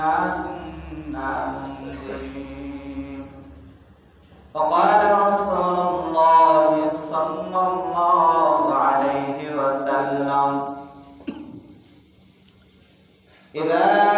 إنا كنا منذرين وقال رسول الله صلى الله عليه وسلم إذا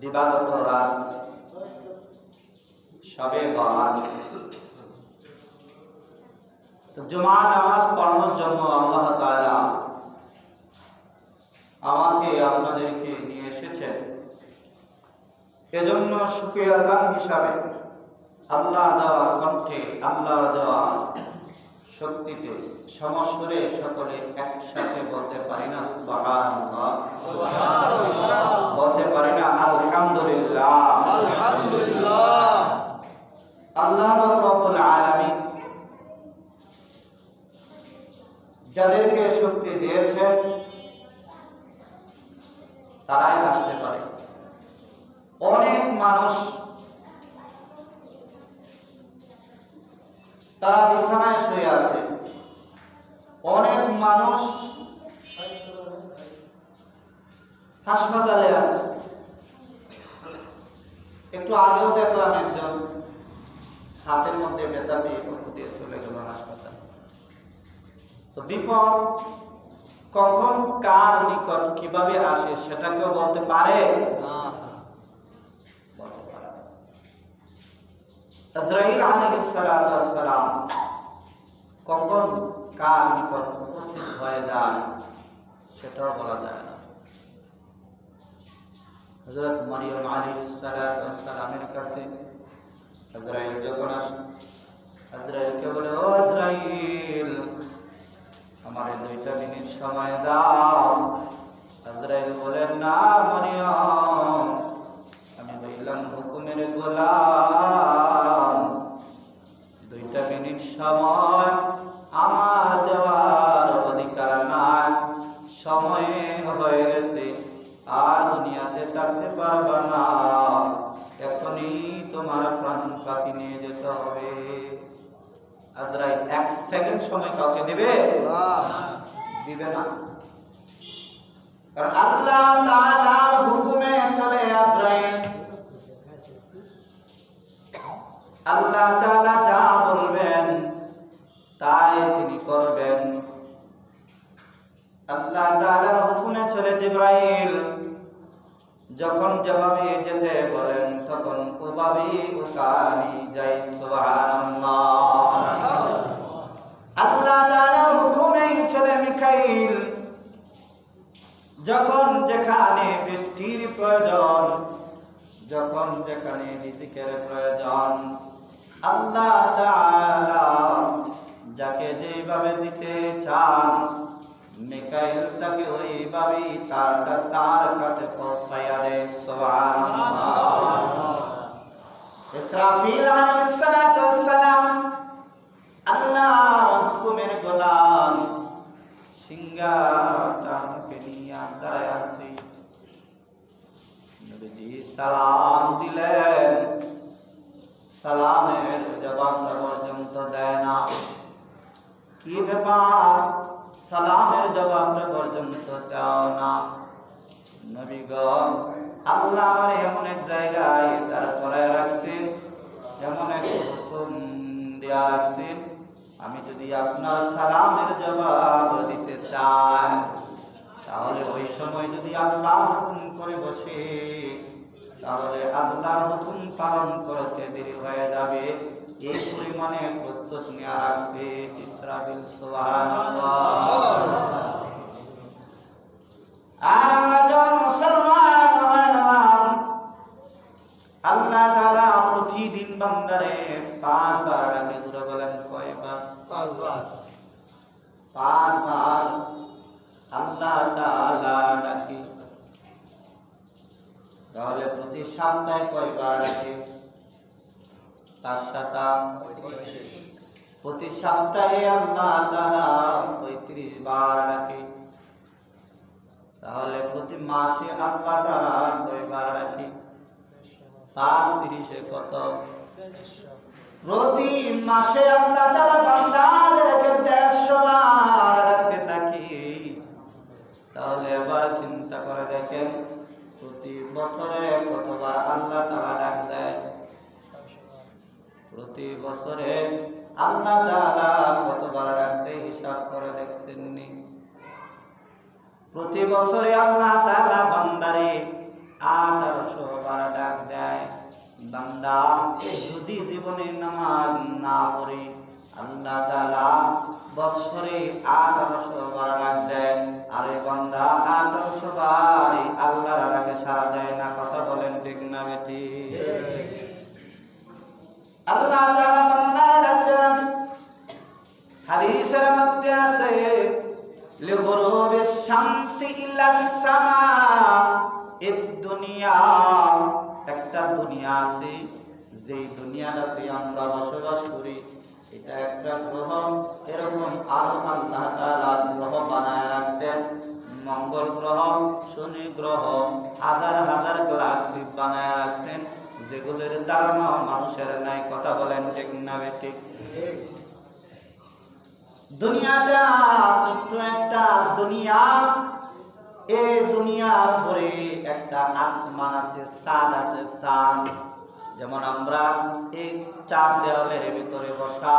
দিবাগত রাত সবে তো জুমা নামাজ পড়ানোর জন্য আল্লাহ তাআলা আমাকে, আপনাদেরকে নিয়ে এসেছেন। এজন্য শুক্রিয়া গান হিসাবে আল্লাহর দেওয়া কণ্ঠে, আল্লাহর দেওয়া শক্তিতে সমস্বরে সকলে একসাথে বলতে পারি না বলতে পারি না আলহামদুলিল্লাহ। আল্লাহ রব্বুল আলামিন যাদেরকে শক্তি দিয়েছেন তারাই আসতে পারে। অনেক মানুষ তারা বিছানায় শুয়ে আছে। অনেক মানুষ হাসপাতালে আছে। একটু আগেও দেখলাম একজন হাতের মধ্যে ব্যথা দিয়ে দিয়ে চলে গেল হাসপাতাল। তো বিপদ কখন, কার নিকট কীভাবে আসে সেটা কেউ বলতে পারে? বলতে পারে না। আজরাইল সালাম কখন কার নিকট উপস্থিত হয়ে যায় সেটাও বলা যায় না। হজরত মারিয়ম আলী কাছে আজরাইল যখন আসে আজরাইলকে বলে, ও আজরাইল আমার দুইটা মিনিট সময় দাও। আজরাইল বলেন না মারিয়ম, আমি বললাম হুকুমের গোলাম। সময় আমার দেওয়ার অধিকার নাই। সময় হয়ে গেছে আর দুনিয়াতে থাকতে পারবা না। এখনই তোমার প্রাণ পাখি নিয়ে যেতে হবে। আজরাইল এক সেকেন্ড সময় কাউকে দিবে? দিবে না। কারণ আল্লাহ তাআলার হুকুমে চলে আজরাইল আল্লাহ তাআলা যখন যেভাবে যেতে বলেন, তখন ওভাবেই উকানি যাই, সুবহানাল্লাহ। আল্লাহ তাআলার হুকুমে চলে মিকাইল, যখন যেখানে বৃষ্টির প্রয়োজন, যখন যেখানে রিজিকের প্রয়োজন, আল্লাহ তাআলা যাকে যেভাবে দিতে চান মিকাইল তাকে ওইভাবেই তার তার কাছে পৌঁছাইয়া দেয় সুবহানাল্লাহ ইসরাফিল আলাইহিস সালাতু ওয়াস সালাম আল্লাহর হুকুমের গোলাম সিংহাটা মুখে নিয়ে দাঁড়ায় আছি নবীজি সালাম দিলেন সালামের জবাবটা পর্যন্ত দেয় না কি ব্যাপার সালামের জবাবটা পর্যন্ত দাও না। নবীগণ আল্লাহ আমার এমন এক জায়গায় তারপরে রাখছেন এমন এক হুকুম দেয়া রাখছেন আমি যদি আপনার সালামের জবাব দিতে চাই, তাহলে ওই সময় যদি আল্লাহ হুকুম করে বসে, তাহলে আল্লাহর হুকুম পালন করতে দেরি হয়ে যাবে। এই প্রস্তুত নেওয়া রাখছে ইসরাফিল আল্লাহ আল্লাহ তাআলা তাহলে প্রতি সপ্তাহে কয়বার ডাকে তার প্রতি সপ্তাহে তাআলা পঁয়ত্রিশ বার তাহলে প্রতি মাসে আল্লাহ তাআলা কয়বার ডাকে পাঁচ, তিরিশে কত? প্রতি মাসে আল্লাহ তাআলা বান্দাদেরকে দেড়শো বার ডাকতে থাকি। তাহলে এবার চিন্তা করে দেখেন, প্রতি বছরে কতবার আল্লাহ তাআলা ডাক দেয়? প্রতি বছরে আল্লাহ কতবার দেয় হিসাব করে প্রতি বছরে আল্লাহ বান্দারে আঠারোশো বার ডাক দেয়, বান্দা, যদি জীবনে নামাজ না পড়ে, আল্লাহ আঠারোশো বার ডাক দেয়। আরে বান্দা আঠারোশো বার আল্লাহর ডাকে সারা দেয় না, কথা বলেন ঠিক না বেটি? আল্লাহ দুনিয়াটাতে আমরা বসবাস করি, এটা একটা গ্রহ, এরকম আরও গ্রহ বানায় রাখছেন, মঙ্গল গ্রহ, শনি গ্রহ, হাজার হাজার গ্যালাক্সি বানায় রাখছেন। যেগুলোর ধারণা মানুষের নাই কথা বলেন ঠিক না ঠিক? দুনিয়াটা ছোট্ট একটা দুনিয়া এই দুনিয়ার পরে একটা আসমান আছে সাদ আছে সাদ যেমন আমরা এই চার দেওয়ালের ভিতরে বসা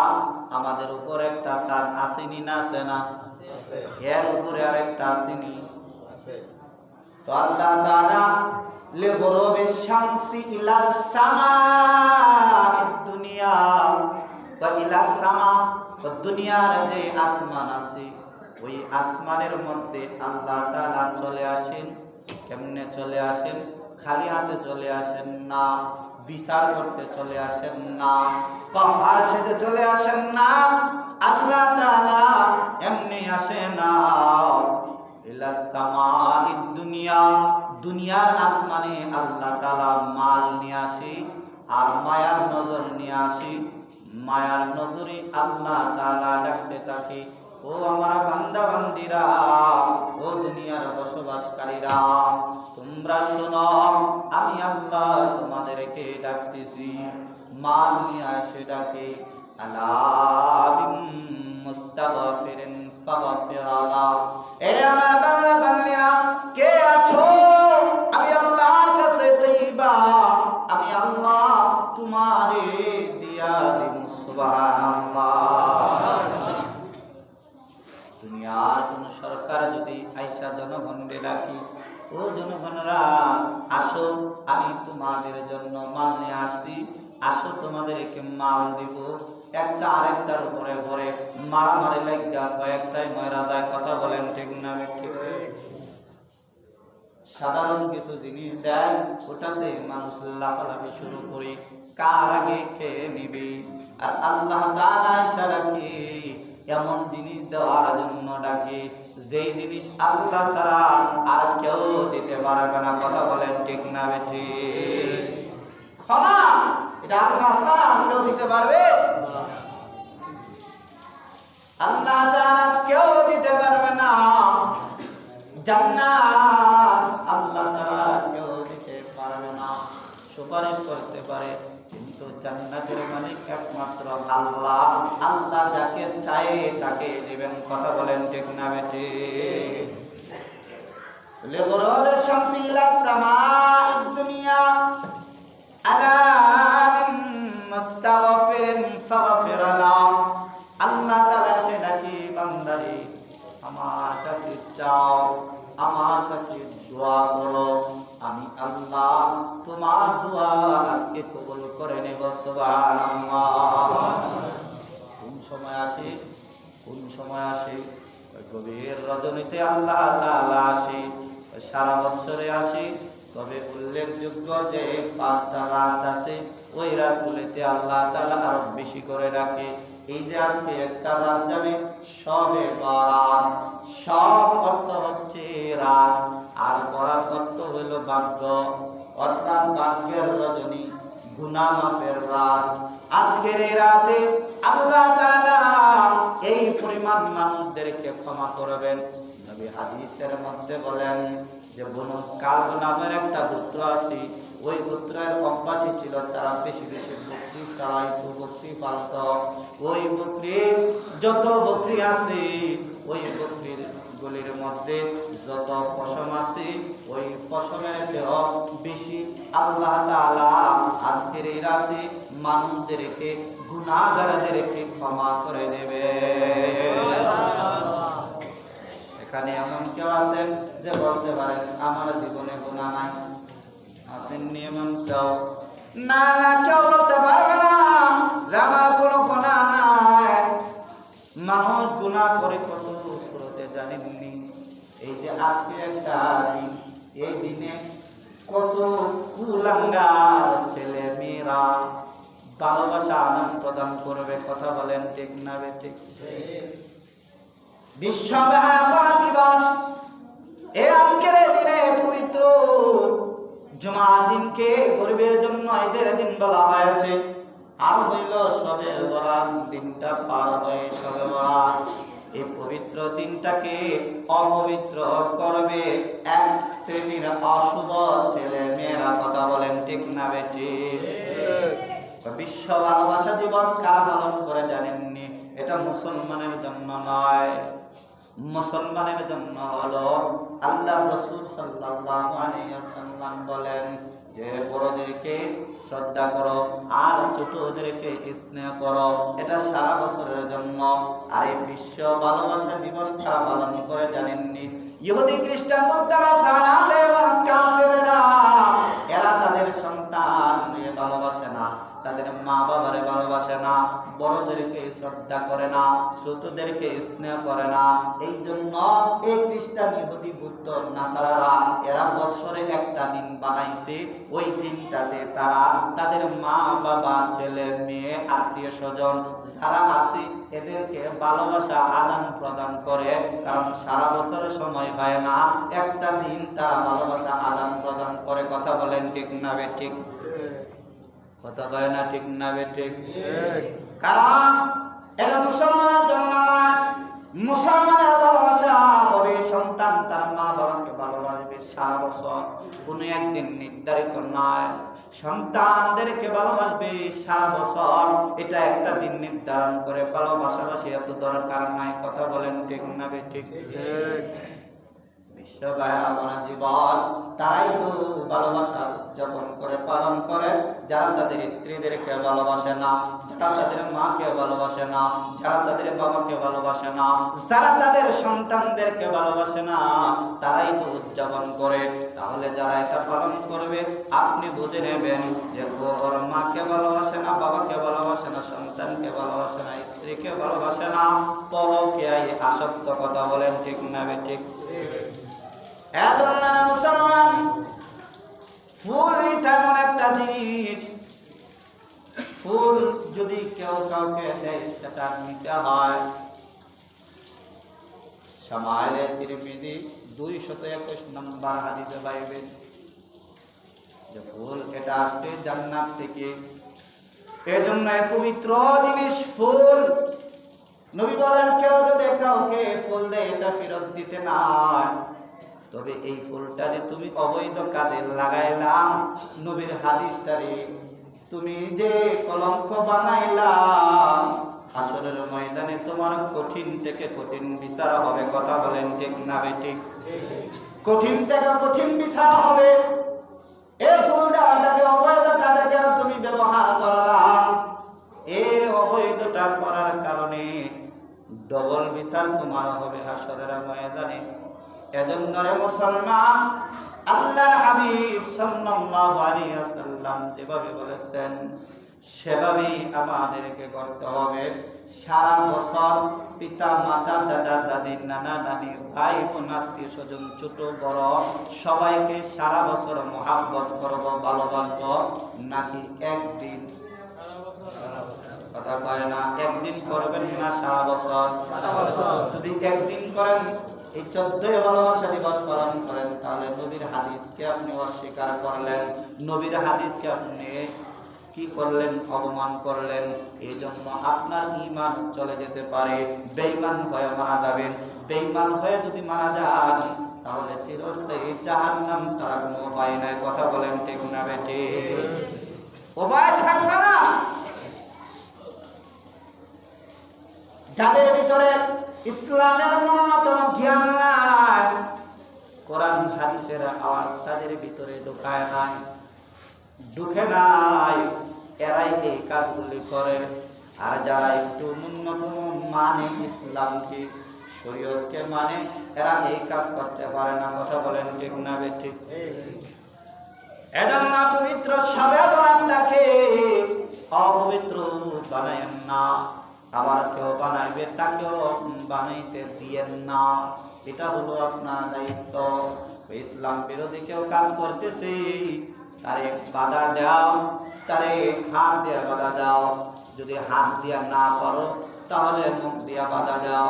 আমাদের উপর একটা সাদ আসেনি না আছে না? এর উপরে আর একটা আসেনি তো আল্লাহ তাআলা লিগরবে শামসি ইলা সামা দুনিয়া বা ইলা সামা দুনিয়ার যে আসমান আছে, ওই আসমানের মধ্যে আল্লাহ তাআলা চলে আসেন। কেমনে চলে আসেন? খালি হাতে চলে আসেন না, বিচার করতে চলে আসেন না, কপাল সেজে চলে আসেন না, আল্লাহ তাআলা এমনি আসে না। ইলা সামাইদ দুনিয়া দুনিয়ার আসমানে আল্লাহ তাআলা মাল নিয়ে আসে আর মায়ার নজর নিয়ে আসে। মায়ার নজরে আল্লাহ তাআলা ডাকতে থাকে, ও আমার বান্দা বান্দিরা ও দুনিয়ার বসবাসকারীরা, তোমরা শোনো, আমি আল্লাহ তোমাদেরকে ডাকতেছি। মাল নিয়ে আসে ডাকে এ আমার বান্দা বান্দিরা কে আছো? সরকার যদি আইসা জনগণকে ডাকি, ও জনগণরা, আসো, আমি তোমাদের জন্য মাল আসছি। আসো, তোমাদেরকে মাল দিব। একটা আরেকটার উপরে পরে মারামারি লাগিয়া কয়েকটাই ময়রা কথা বলেন ঠিক না ঠিক? সাধারণ কিছু জিনিস দেয়, ওটাতে মানুষ লাফালাফি শুরু করে। কার আগে খেয়ে নিবে? আর আল্লাহ তাআলা এসে ডাকে এমন জিনিস দেওয়ার জন্য ডাকে। যেই জিনিস আল্লাহ ছাড়া আর কেউ দিতে পারবে না। কথা বলেন ঠিক না বেঠি? ক্ষমা! এটা আল্লাহ ছাড়া আর কেউ দিতে পারবে? আল্লাহ ছাড়া কেউ দিতে পারবে না। জান্নাত! আল্লাহ ছাড়া কেউ দিতে পারবে না। সুপারিশ করতে পারে। জান্নাতের মালিক একমাত্র আল্লাহ আল্লাহ যাকে চায় তাকে দিবেন কথা বলেন ঠিক না বেটে لغرور الشمس إلى السماء الدنيا ألا من مستغفر فغفر له আল্লাহ তাআলা সে নাকি বান্দারে আমার কাছে চাও আমার কাছে দোয়া করো আমি আল্লাহ তোমার দোয়া আজকে কবুল করে নেব কোন সময় আসে? কোন সময় আসে? গভীর রজনীতে আল্লাহ তাআলা আসে। সারা বছরে আসে। তবে উল্লেখযোগ্য যে পাঁচটা রাত আছে, ওই রাতগুলিতে আল্লাহ তাআলা আরও বেশি করে রাখে এই যে আজকে একটা রাত জানে সবে বরাত। সব অর্থ হচ্ছে রাত। আর বরাত অর্থ হইল ভাগ্য। অর্থাৎ ভাগ্যের রজনী গুনামাফের রাত। আজকের এই রাতে আল্লাহ তাআলা এই পরিমাণ মানুষদেরকে ক্ষমা করবেন। নবী হাদিসের মধ্যে বলেন যে, বনু কালব নামের একটা গোত্র আছে। ওই গোত্রের অভ্যাসী ছিল, তারা বেশি বেশি বকরি চড়াইতো বকরি পালত। ওই বকরি যত বকরি আছে, ওই বকরির গলির মধ্যে যত পশম আছে, ওই পশমের দেহ বেশি। আল্লাহ আজকের এই রাতে মানুষদেরকে, গুনাহগারদেরকে ক্ষমা করে দেবে। এখানে এমন কেউ আছেন যে বলতে পারেন, আমার জীবনে গুণা নাই। আছেন এমন কেউ? না না, কেউ বলতে পারবে না যে আমার কোনো গুণা নাই। মানুষ গুণা করে এই যে আজকে একটা দিন এই দিনে কত ছেলে মেয়েরা ভালোবাসা, আদান প্রদান করবে, কথা বলেন ঠিক না বে ঠিক? বিশ্ব দিবস আজকের দিনে পবিত্র দিনকে গরিবের জন্য দিন বলা হয়েছে। আর হইল সবে বরাত, দিনটা পার হয়ে সবে এই পবিত্র দিনটাকে অপবিত্র করবে এক শ্রেণির অশুভ ছেলে মেয়েরা কথা বলেন ঠিক না বেটি? বিশ্ব ভালোবাসা দিবস কারা পালন করে জানেননি? এটা মুসলমানের জন্য নয়। মুসলমানের জন্য হলো আল্লাহ রসুল সাল্লাহ বলেন যে বড়দেরকে শ্রদ্ধা করো, আর ছোটদেরকে স্নেহ করো, এটা সারা বছরের জন্য। আর এই বিশ্ব ভালোবাসা দিবসটা পালন করে জানেননি? ইহুদি খ্রিস্টান বৌদ্ধরা সারা এরা তাদের সন্তান ভালোবাসে না, তাদের মা বাবারে ভালোবাসে না বড়দেরকে শ্রদ্ধা করে না ছোটদেরকে স্নেহ করে না। এই জন্য এই খ্রিস্টান ইহুদি, বুদ্ধ, নাসারারা এরা বৎসরে একটা দিন বানাইছে। ওই দিনটাতে তারা তাদের মা, বাবা, ছেলে, মেয়ে, আত্মীয় স্বজন যারা আছে, এদেরকে ভালোবাসা, আদান প্রদান করে। কারণ সারা বছর সময় হয় না, একটা দিন তারা ভালোবাসা, আদান প্রদান করে। কথা বলেন ঠিক না বে ঠিক? কথা কয় না ঠিক না বে ঠিক। কারণ মুসলমানের মুসলমানের ভালোবাসা হবে সন্তান তার মা বাবাকে ভালোবাসবে সারা বছর। কোনো একদিন নির্ধারিত নয়। সন্তানদেরকে ভালোবাসবে সারা বছর। এটা একটা দিন নির্ধারণ করে ভালোবাসাবাসি এত দরকার নাই। কথা বলেন ঠিক না বে যারা তাদের স্ত্রীদেরকে ভালোবাসে না, যারা তাদের মাকে ভালোবাসে না, যারা তাদের বাবাকে ভালোবাসে না, যারা তাদের সন্তানদেরকে ভালোবাসে না, তারাই তো উদযাপন করে। তাহলে যারা এটা পালন করবে, আপনি বুঝে নেবেন যে ওর মাকে ভালোবাসে না, বাবাকে ভালোবাসে না, সন্তানকে ভালোবাসে না, স্ত্রীকে ভালোবাসে না, পরকে আসক্ত কথা বলেন ঠিক না ঠিক? মুসলমান, ফুল এমন একটা জিনিস, ফুল যদি কেউ কাউকে দেয়, সেটা নিতে হয়। সমায়ের তিরমিজি দুই শত একুশ নম্বর হাদিসে পাইবেন যে ফুল এটা আসছে জান্নাত থেকে। এজন্য পবিত্র জিনিস ফুল। নবী বলেন, কেউ যদি কাউকে ফুল দেয় এটা ফেরত দিতে নাই তবে এই ফুলটা যে তুমি অবৈধ কাজে লাগাইলাম নবীর হাদিসটারে তুমি যে কলঙ্ক বানাইলাম আসলের ময়দানে তোমার কঠিন থেকে কঠিন বিচার হবে, কথা বলেন ঠিক না ঠিক কঠিন থেকে কঠিন বিচার হবে। এই ফুলটাকে অবৈধ কাজে তুমি ব্যবহার করলাম এই অবৈধটা করার কারণে ডবল বিচার তোমার হবে হাসরের ময়দানে। এজন্য রে মুসলমান, আল্লাহর হাবিব সাল্লাল্লাহু আলাইহি ওয়াসাল্লাম যেভাবে বলেছেন সেভাবেই আমাদেরকে করতে হবে। সারা বছর পিতা মাতা দাদা দাদি নানা নানি ভাই বোন আত্মীয় স্বজন ছোট বড় সবাইকে সারা বছর মহাব্বত করব ভালোবাসবো। নাকি একদিন? কথা কয় না একদিন করবেন না সারা বছর? যদি একদিন করেন এই চোদ্দই ভালোবাসা দিবস পালন করেন তাহলে নবীর হাদিসকে আপনি অস্বীকার করলেন। নবীর হাদিসকে আপনি কি করলেন, অপমান করলেন এই জন্য আপনার ইমান চলে যেতে পারে। বেঈমান হয়ে মারা যাবেন। বেঈমান হয়ে যদি মারা যান, তাহলে চিরস্থায়ী জাহান্নাম ছাড়া কোনো উপায় নাই। কথা বলেন ঠিক না বেটে উপায় থাকবে না। যাদের ভিতরে ইসলামের ন্যূনতম জ্ঞান নাই, কোরআন হাদিসের আওয়াজ তাদের ভিতরে ঢুকায় নাই। ঢুকে নাই, এরাই এই কাজগুলি করে। আর যারা একটু ন্যূনতম মানে ইসলামকে, শরীয়তকে মানে এরা এই কাজ করতে পারে না। কথা বলেন ঠিক না ঠিক? পবিত্র সাবে বানানটাকে অপবিত্র বানায়েন না। আবার কেউ বানাইবে, তাকেও বানাইতে দিয়েন না। এটা হলো আপনার দায়িত্ব। ইসলাম বিরোধী কেউ কাজ করতেছে তারে বাধা দাও, তারে হাত দিয়ে বাধা দাও। যদি হাত দিয়া না পারো তাহলে মুখ দিয়া বাধা দাও।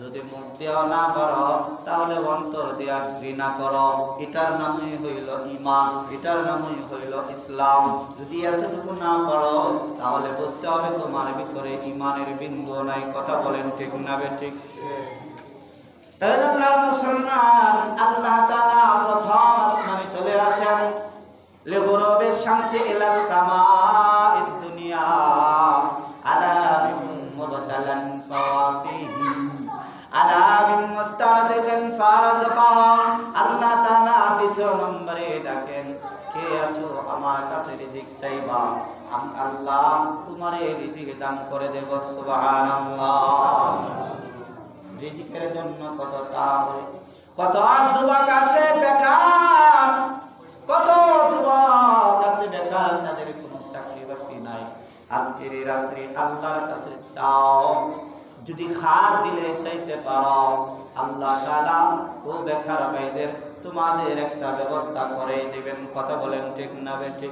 যদি মুখ দিয়া না পারো তাহলে অন্তর দিয়া ঘৃণা করো। এটার নামই হইল ইমান এটার নামই হইল ইসলাম। যদি এতটুকু না পারো তাহলে বুঝতে হবে তোমার ভিতরে ইমানের বিন্দু নাই। কথা বলেন ঠিক না বে ঠিক? মুসলমান, আল্লাহ প্রথম আসমানে চলে আসেন। শামসি ইলা সামাঈদ দুনিয়া, আলা বিন মুবতালান ফাওয়াফিহি আলা বিন মুস্তারদিন ফারাজকাহু আল্লাহ তাআলা দ্বিতীয় নম্বরে ডাকেন, কে আছো? আমার কাছে রিজিক চাইবা, আমি আল্লাহ তোমারে রিজিক দান করে দেব, সুবহানাল্লাহ। রিজিকের জন্য কত তাড়াহুড়ো কত যুবক আছে বেকার কত যুবক আছে বেকার? তাদের কোনো চাকরি বাকরি নাই। আজকের এই রাত্রি আল্লাহর কাছে চাও। যদি দিলে চাইতে পারো আল্লাহ তাআলা ও বেকার ভাইদের তোমাদের একটা ব্যবস্থা করে দিবেন। কথা বলেন ঠিক না বে ঠিক?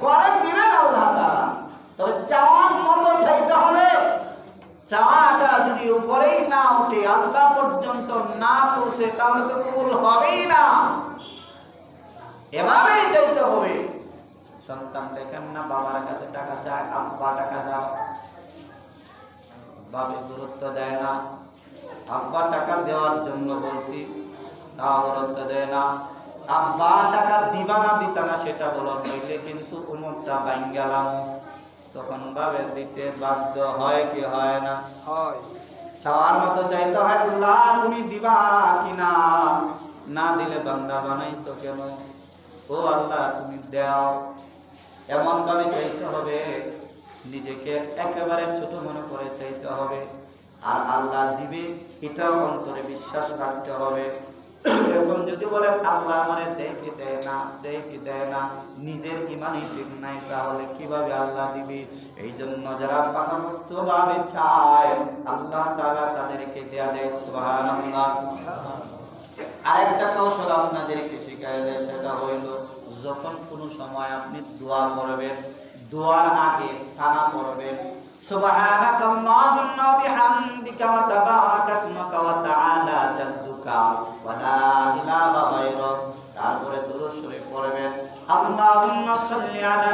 করে দিবেন আল্লাহ তাআলা। তবে চাওয়ার মতো চাইতে হবে। চাওয়াটা যদি উপরেই না উঠে আল্লাহ পর্যন্ত না পৌঁছে তাহলে তো কবুল হবেই না। এভাবেই চাইতে হবে। সন্তান দেখেন না বাবার কাছে টাকা চায় আব্বা টাকা দাও। বাবে গুরুত্ব দেয় না। আব্বা টাকা দেওয়ার জন্য বলছি তা গুরুত্ব দেয় না। আব্বা টাকা দিবা না দিতা না সেটা বলো নইলে কিন্তু উমুকটা বাইন গেলাম তখন ভাবে দিতে বাধ্য হয় কি হয় না? হয়। চাওয়ার মতো চাইতে হয় আল্লাহ তুমি দিবা কিনা না দিলে বান্দা বানাইছো কেন? ও আল্লাহ, তুমি দাও। এমন ভাবে চাইতে হবে, নিজেকে একেবারে ছোট মনে করে চাইতে হবে। আর আল্লাহ দিবে এটা অন্তরে বিশ্বাস রাখতে হবে। এখন যদি বলেন, আল্লাহ দেয় কি দেয় না কি দেয় না, নিজের ইমানই ঠিক নাই, তাহলে কীভাবে আল্লাহ দিবে? এই জন্য যারা পাকামুক্ত চায়, আল্লাহ তারা তাদেরকে দেয়া দেয়, সুবহানাল্লাহ। আরেকটা কৌশল আপনাদেরকে শিখাই দেয় সেটা হইল যখন কোনো সময় আপনি দোয়া করবেন দোয়ার আগে সানা করবেন سبحانك اللهم وبحمدك وتبارك اسمك وتعالى جدك ولا إله غيرك তারপরে দুরূদ শরীফ পড়বেন আল্লাহুম্মা সাল্লি আলা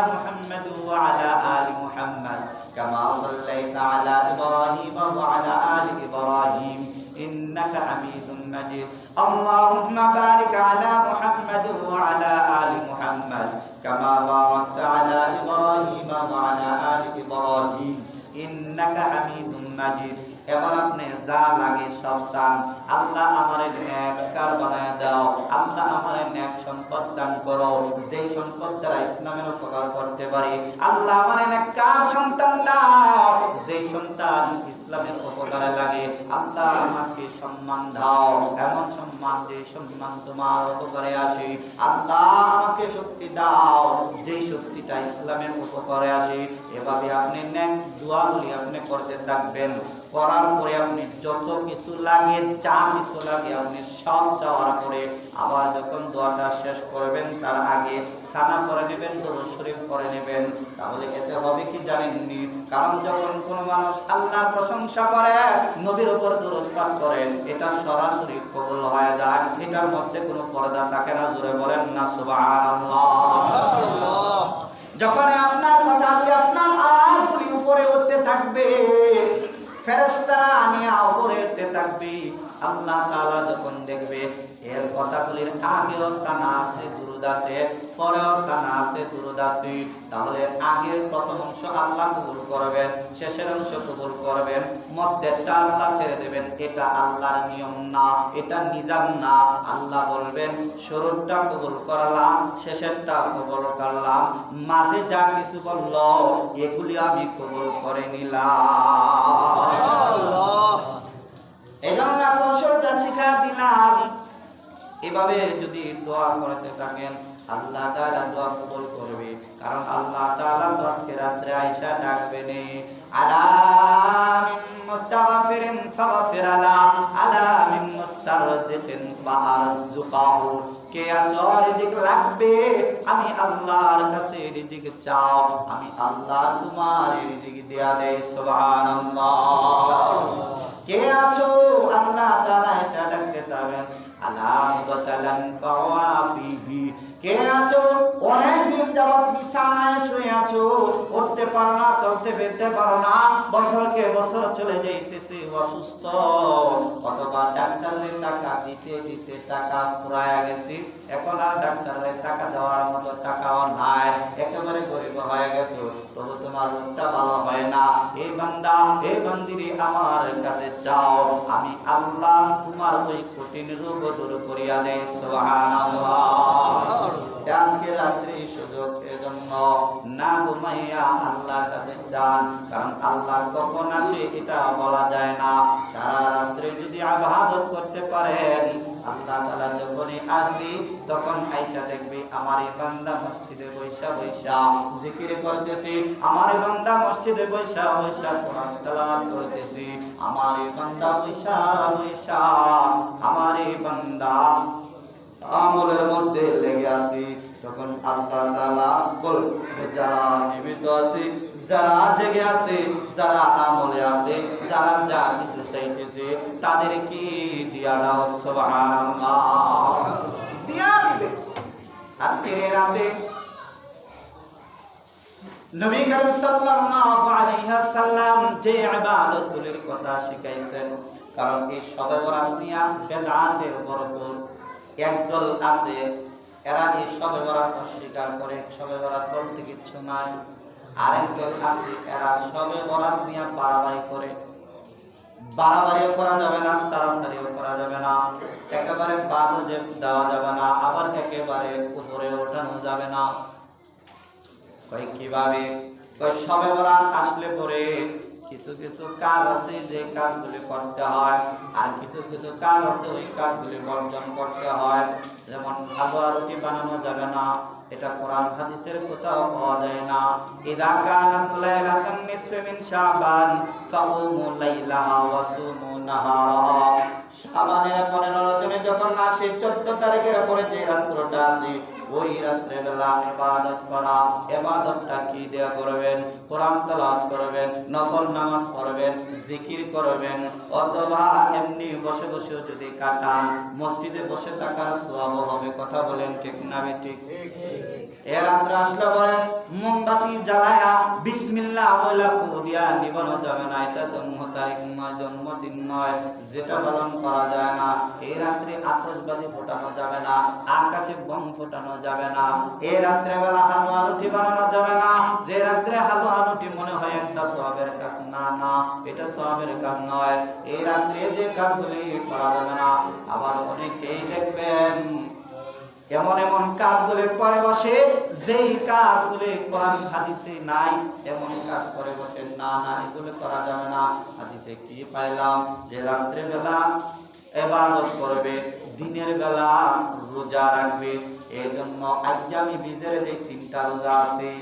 যে ইসলামের উপকারে লাগে। আল্লাহ আমাকে সম্মান দাও। এমন সম্মান যে সম্মান তোমার উপকারে আসে। আল্লাহ আমাকে শক্তি দাও। যে শক্তিটা ইসলামের উপকারে আসে, এভাবে আপনি নেক দোয়াগুলি আপনি করতে থাকবেন। করার পরে আপনি যত কিছু লাগে যা কিছু লাগে আপনি সব চাওয়ার পরে আবার যখন দোয়াটা শেষ করবেন তার আগে সানা করে নেবেন দরুদ শরীফ করে নেবেন। তাহলে এতে হবে কি জানেননি? কারণ যখন কোনো মানুষ আল্লাহর প্রশংসা করে নবীর উপর দরুদ পাঠ করেন এটা সরাসরি কবুল হয়ে যায়। এটার মধ্যে কোনো পর্দা থাকে না জোরে বলেন না সুবহানাল্লাহ। যখন আপনার কথাগুলি আপনার আওয়াজগুলি উপরে উঠতে থাকবে ফেরেশতা নিয়ে উপরে উঠতে থাকবে। আল্লাহ তাআলা যখন দেখবে, এর কথাগুলির আগেও সানা আছে, দুরুদ আছে, পরেও আছে, দুরুদ তাহলে আগের প্রথম অংশ আল্লাহ কবুল করবেন শেষের অংশ কবুল করবেন মধ্যেরটা আল্লাহ ছেড়ে দেবেন। এটা আল্লাহর নিয়ম না, এটা নিজাম না। আল্লাহ বলবেন, শুরুরটা কবুল করলাম, শেষেরটা কবুল করলাম, মাঝে যা কিছু বলল, এগুলি আমি কবুল করে নিলাম। এই জন্য কৌশলটা শিখা দিলাম। এভাবে যদি দোয়া করতে থাকেন, আল্লাহ তাআলা দোয়া কবুল করবে। কারণ আল্লাহ তাআলা আজকে রাত্রে আয়েশা ডাকবেন আলা মুস্তাগফিরিন ফাগফির আলা আলা মিন মুস্তারজিকিন ফাআরজুকাহু কে রিজিক লাগবে আমি আল্লাহর কাছে রিজিক চাও। আমি আল্লাহ তোমার রিজিক দেয়া দেই, সুবহানাল্লাহ। কে আছো? আল্লাহ তাআলা আলাম কে আছো? অনেক দিন বিছানায় শুয়ে আছো। উঠতে পারো না, চলতে ফিরতে পারো না। বছর চলে যাইতেছে, অসুস্থ। ডাক্তারের টাকা, দিতে দিতে টাকা গেছে। এখন আর ডাক্তারের টাকা দেওয়ার মতো টাকাও নাই। একেবারে গরিব হয়ে গেছো। তবু তোমার রোগটা ভালো হয় না। বান্দা বান্দিরে, আমার কাছে যাও। আমি আল্লাহ তোমার ওই কঠিন রোগ দূর করিয়া দেয় সুবহানাল্লাহ। আজকে রাত্রি সুযোগ এজন্য না ঘুমাইয়া আল্লাহর কাছে যান, কারণ আল্লাহ কখন আসে এটা বলা যায় না। সারা রাত্রি যদি আবাদত করতে পারেন, আল্লাহ তাআলা যখনই আসবি, তখন আইসা দেখবি, আমার বান্দা মসজিদে বৈশা বৈশা। জিকির করতেছি, আমার বান্দা মসজিদে বৈশা বৈশা করতেছি, আমার বান্দা বৈশা বৈশা আমার এই বান্দা আমলের মধ্যে লেগে আছি তখন আল্লাহ তাআলা যারা জীবিত আছে, যারা জেগে আছে, যারা আমলে আছে, যারা যা কিছু চাইতেছে তাদের কি দিয়া দাও, সুবহানাল্লাহ। দিয়া দিবে। আজকে রাতে নবী করিম সাল্লাল্লাহু আলাইহি যে ইবাদতগুলির কথা শিখাইছেন, কারণ এই বরাত নিয়া বেদাতের বরকত একদল আছে এরা এই সবে বরাত অস্বীকার করে, সবে বরাত বলতে কিচ্ছু নাই। আরেক দল আছে, এরা সবে বরাত নিয়ে বাড়াবাড়ি করে। বাড়াবাড়িও করা যাবে না, সারাসারিও করা যাবে না। একেবারে বাদও দেওয়া যাবে না, আবার একেবারে উপরে ওঠানো যাবে না। কই কীভাবে? কই সবে বরাত আসলে পরে কিছু কিছু কাজ আছে যে কাজগুলি করতে হয়, আর কিছু কিছু কাজ আছে ওই কাজগুলি বর্জন করতে হয়। যেমন হালুয়া রুটি বানানো যাবে না, এটা কোরআন হাদিসের কোথাও পাওয়া যায় না। ইদা কানাত নিসফি মিন শাবান লাইলাহা ওয়া সুমু নাহারাহা শাবানের 15 রজনী যখন আসে 14 তারিখের পরে যে রাত্রটা আছে জিকির করবেন এমনি বসে বসেও যদি কাটান, মসজিদে বসে থাকার সওয়াব হবে। কথা বলেন ঠিক না ঠিক। এটা জন্ম তারিখ নয়, জন্মদিন রাত্রে যে রাত্রে হালুয়া রুটি মনে হয় একটা সওয়াবের কাজ, না না, এটা সওয়াবের কাজ নয়। এই রাত্রে যে কাজগুলি করা যাবে না, আবার অনেকেই দেখবেন এমন এমন কাজগুলি করে বসে, যেই কাজগুলি কোরআন হাদিসে নাই, এমন কাজ করে বসে, না না, এগুলো করা যাবে না। হাদিসে কি পাইলাম? যে রাত্রে বেলা এবাদত করবে, দিনের বেলা রোজা রাখবে এই জন্য আজ্জামি বীজের যে তিনটা রোজা আছে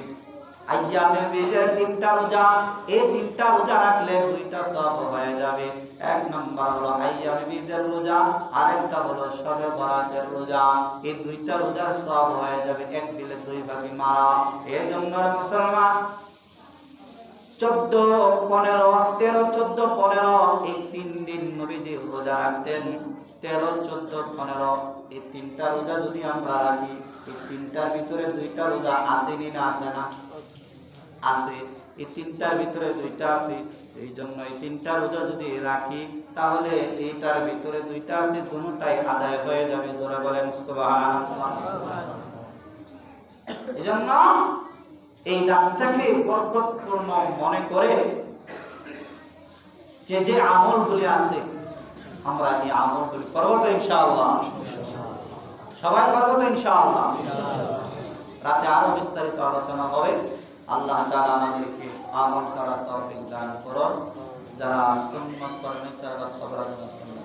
আইয়ামে বীজের তিনটা রোজা, এই তিনটা রোজা রাখলে দুইটা সব হয়ে যাবে। এক নম্বর হলো আইয়ামে বীজের রোজা, আরেকটা হলো শবে বরাতের রোজা। এই দুইটা রোজার সব হয়ে যাবে এক দিলে দুই ভাগে মারা। এই জন্য মুসলমান, চোদ্দ পনেরো, তেরো, চোদ্দ পনেরো, এই তিন দিন নবীজি রোজা রাখতেন। তেরো, চোদ্দ, পনেরো, এই তিনটা রোজা যদি আমরা রাখি, এই তিনটার ভিতরে দুইটা রোজা আসেনি না আসে না? আছে। এই তিনটার ভিতরে দুইটা আছে, এই জন্য এই তিনটা রোজা যদি রাখি, তাহলে এইটার ভিতরে দুইটা আছে, দুটাই আদায় হয়ে যাবে। জোরে বলেন এই রাতটাকে মনে করে যে যে আমলগুলি আছে, আমরা এই তো ইনশাআল্লাহ। সবাই করব তো ইনশাআল্লাহ। রাতে আরও বিস্তারিত আলোচনা হবে। আল্লাহ তাআলা আমাদেরকে আমল করার তহবিল দান করুন। যারা সুন্নত কর্মে তারা সুন্নাত করে